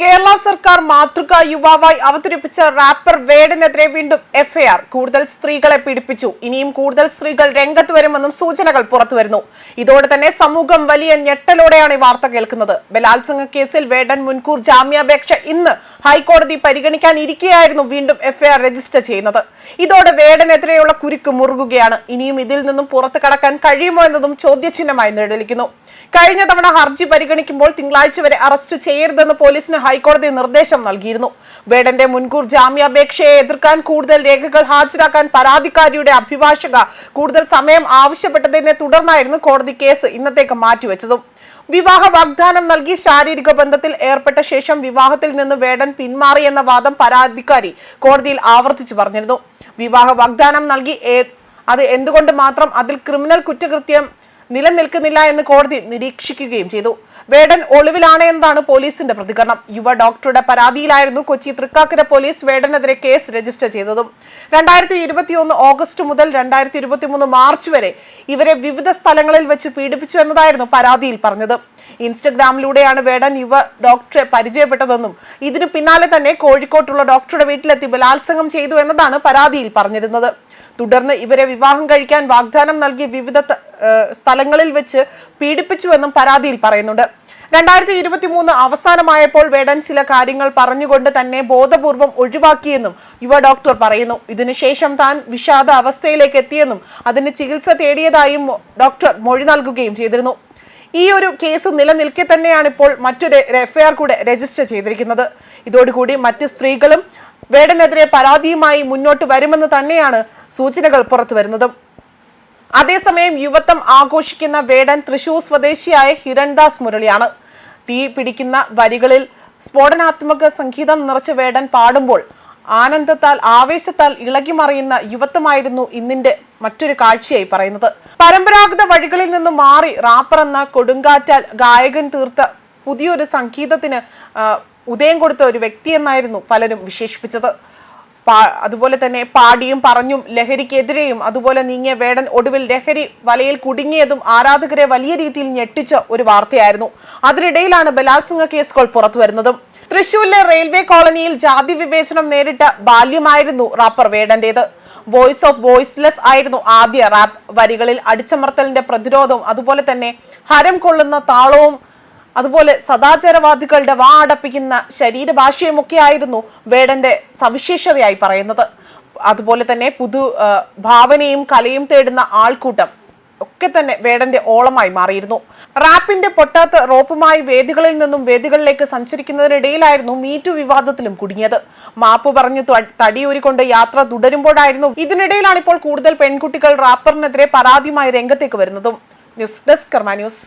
കേരള സർക്കാർ മാതൃക യുവാവായി അവതരിപ്പിച്ച റാപ്പർ വേടനെതിരെ വീണ്ടും എഫ്ഐആർ കൂടുതൽ സ്ത്രീകളെ പീഡിപ്പിച്ചു. ഇനിയും കൂടുതൽ സ്ത്രീകൾ രംഗത്ത് വരുമെന്നും സൂചനകൾ പുറത്തുവരുന്നു. ഇതോടെ തന്നെ സമൂഹം വലിയ ഞെട്ടലോടെയാണ് ഈ വാർത്ത കേൾക്കുന്നത്. ബലാത്സംഗ കേസിൽ വേടൻ മുൻകൂർ ജാമ്യാപേക്ഷ ഇന്ന് ഹൈക്കോടതി പരിഗണിക്കാൻ ഇരിക്കെയായിരുന്നു വീണ്ടും എഫ്ഐആർ രജിസ്റ്റർ ചെയ്യുന്നത്. ഇതോടെ വേടനെതിരെയുള്ള കുരുക്ക് മുറുകുകയാണ്. ഇനിയും ഇതിൽ നിന്നും പുറത്തു കടക്കാൻ കഴിയുമോ എന്നതും ചോദ്യചിഹ്നമായി നിഴലിക്കുന്നു. കഴിഞ്ഞ തവണ ഹർജി പരിഗണിക്കുമ്പോൾ തിങ്കളാഴ്ച വരെ അറസ്റ്റ് ചെയ്യരുതെന്ന് പോലീസിന് ഹൈക്കോടതി നിർദ്ദേശം നൽകിയിരുന്നു. വേടന്റെ മുൻകൂർ ജാമ്യാപേക്ഷയെ എതിർക്കാൻ കൂടുതൽ രേഖകൾ ഹാജരാക്കാൻ പരാതിക്കാരിയുടെ അഭിഭാഷക കൂടുതൽ സമയം ആവശ്യപ്പെട്ടതിനെ തുടർന്നായിരുന്നു കോടതി കേസ് ഇന്നത്തേക്ക് മാറ്റിവെച്ചതും. വിവാഹ വാഗ്ദാനം നൽകി ശാരീരിക ബന്ധത്തിൽ ഏർപ്പെട്ട ശേഷം വിവാഹത്തിൽ നിന്ന് വേടൻ പിന്മാറിയെന്ന വാദം പരാതിക്കാരി കോടതിയിൽ ആവർത്തിച്ചു പറഞ്ഞിരുന്നു. വിവാഹ വാഗ്ദാനം നൽകി അത് എന്തുകൊണ്ട് മാത്രം അതിൽ ക്രിമിനൽ കുറ്റകൃത്യം നിലനിൽക്കുന്നില്ല എന്ന് കോടതി നിരീക്ഷിക്കുകയും ചെയ്തു. വേടൻ ഒളിവിലാണ് എന്നതാണ് പോലീസിന്റെ പ്രതികരണം. യുവ ഡോക്ടറുടെ പരാതിയിലായിരുന്നു കൊച്ചി തൃക്കാക്കര പോലീസ് വേടനെതിരെ കേസ് രജിസ്റ്റർ ചെയ്തതും. രണ്ടായിരത്തി ഇരുപത്തിയൊന്ന് ഓഗസ്റ്റ് മുതൽ രണ്ടായിരത്തി ഇരുപത്തിമൂന്ന് മാർച്ച് വരെ ഇവരെ വിവിധ സ്ഥലങ്ങളിൽ വെച്ച് പീഡിപ്പിച്ചു എന്നതായിരുന്നു പരാതിയിൽ പറഞ്ഞത്. ഇൻസ്റ്റഗ്രാമിലൂടെയാണ് വേടൻ യുവ ഡോക്ടറെ പരിചയപ്പെട്ടതെന്നും ഇതിനു പിന്നാലെ തന്നെ കോഴിക്കോട്ടുള്ള ഡോക്ടറുടെ വീട്ടിലെത്തി ബലാത്സംഗം ചെയ്തു എന്നതാണ് പരാതിയിൽ പറഞ്ഞിരുന്നത്. തുടർന്ന് ഇവരെ വിവാഹം കഴിക്കാൻ വാഗ്ദാനം നൽകി വിവിധ സ്ഥലങ്ങളിൽ വെച്ച് പീഡിപ്പിച്ചുവെന്നും പരാതിയിൽ പറയുന്നുണ്ട്. രണ്ടായിരത്തി ഇരുപത്തി മൂന്ന് അവസാനമായപ്പോൾ വേടൻ ചില കാര്യങ്ങൾ പറഞ്ഞുകൊണ്ട് തന്നെ ബോധപൂർവം ഒഴിവാക്കിയെന്നും യുവ ഡോക്ടർ പറയുന്നു. ഇതിനുശേഷം താൻ വിഷാദ അവസ്ഥയിലേക്ക് എത്തിയെന്നും അതിന് ചികിത്സ തേടിയതായും ഡോക്ടർ മൊഴി നൽകുകയും ചെയ്തിരുന്നു. ഈ ഒരു കേസ് നിലനിൽക്കെ തന്നെയാണ് ഇപ്പോൾ മറ്റൊരു എഫ്ഐആർ കൂടെ രജിസ്റ്റർ ചെയ്തിരിക്കുന്നത്. ഇതോടുകൂടി മറ്റ് സ്ത്രീകളും വേടനെതിരെ പരാതിയുമായി മുന്നോട്ട് വരുമെന്ന് തന്നെയാണ് സൂചനകൾ പുറത്തു വരുന്നതും അതേസമയം യുവത്വം ആഘോഷിക്കുന്ന വേടൻ തൃശൂർ സ്വദേശിയായ ഹിരൺദാസ് മുരളിയാണ്. തീ പിടിക്കുന്ന വരികളിൽ സ്ഫോടനാത്മക സംഗീതം നിറച്ച വേടൻ പാടുമ്പോൾ ആനന്ദത്താൽ ആവേശത്താൽ ഇളകിമറിയുന്ന യുവത്വമായിരുന്നു ഇന്നിന്റെ മറ്റൊരു കാഴ്ചയായി പറയുന്നത്. പരമ്പരാഗത വഴികളിൽ നിന്നും മാറി റാപ്പർ എന്ന കൊടുങ്കാറ്റാൽ ഗായകൻ തീർത്ത പുതിയൊരു സംഗീതത്തിന് ഉദയം കൊടുത്ത ഒരു വ്യക്തിയെന്നായിരുന്നു പലരും വിശേഷിപ്പിച്ചത്. അതുപോലെ തന്നെ പാടിയും പറഞ്ഞും ലഹരിക്കെതിരെയും അതുപോലെ നീങ്ങിയ വേടൻ ഒടുവിൽ ലഹരി വലയിൽ കുടുങ്ങിയതും ആരാധകരെ വലിയ രീതിയിൽ ഞെട്ടിച്ച ഒരു വാർത്തയായിരുന്നു. അതിനിടയിലാണ് ബലാത്സംഗ കേസുകൾ പുറത്തു വരുന്നതും. തൃശൂരിലെ റെയിൽവേ കോളനിയിൽ ജാതി വിവേചനം നേരിട്ട ബാല്യമായിരുന്നു റാപ്പർ വേടന്റേത്. വോയിസ് ഓഫ് വോയിസ്ലെസ് ആയിരുന്നു ആദ്യ റാപ്പ് വരികളിൽ അടിച്ചമർത്തലിന്റെ പ്രതിരോധവും അതുപോലെ തന്നെ ഹരം കൊള്ളുന്ന താളവും അതുപോലെ സദാചാരവാദികളുടെ വാ അടപ്പിക്കുന്ന ശരീരഭാഷയുമൊക്കെ ആയിരുന്നു വേടന്റെ സവിശേഷതയായി പറയുന്നത്. അതുപോലെ തന്നെ പുതു ഭാവനയും കലയും തേടുന്ന ആൾക്കൂട്ടം ഒക്കെ തന്നെ വേടന്റെ ഓളമായി മാറിയിരുന്നു. റാപ്പിന്റെ പൊട്ടാത്ത റോപ്പുമായി വേദികളിൽ നിന്നും വേദികളിലേക്ക് സഞ്ചരിക്കുന്നതിനിടയിലായിരുന്നു മീറ്റു വിവാദത്തിലും കുടുങ്ങിയത്. മാപ്പ് പറഞ്ഞു തടിയൂരിക്കൊണ്ട് യാത്ര തുടരുമ്പോഴായിരുന്നു ഇതിനിടയിലാണ് ഇപ്പോൾ കൂടുതൽ പെൺകുട്ടികൾ റാപ്പറിനെതിരെ പരാതിയുമായി രംഗത്തേക്ക് വരുന്നതും. News desk Karma news.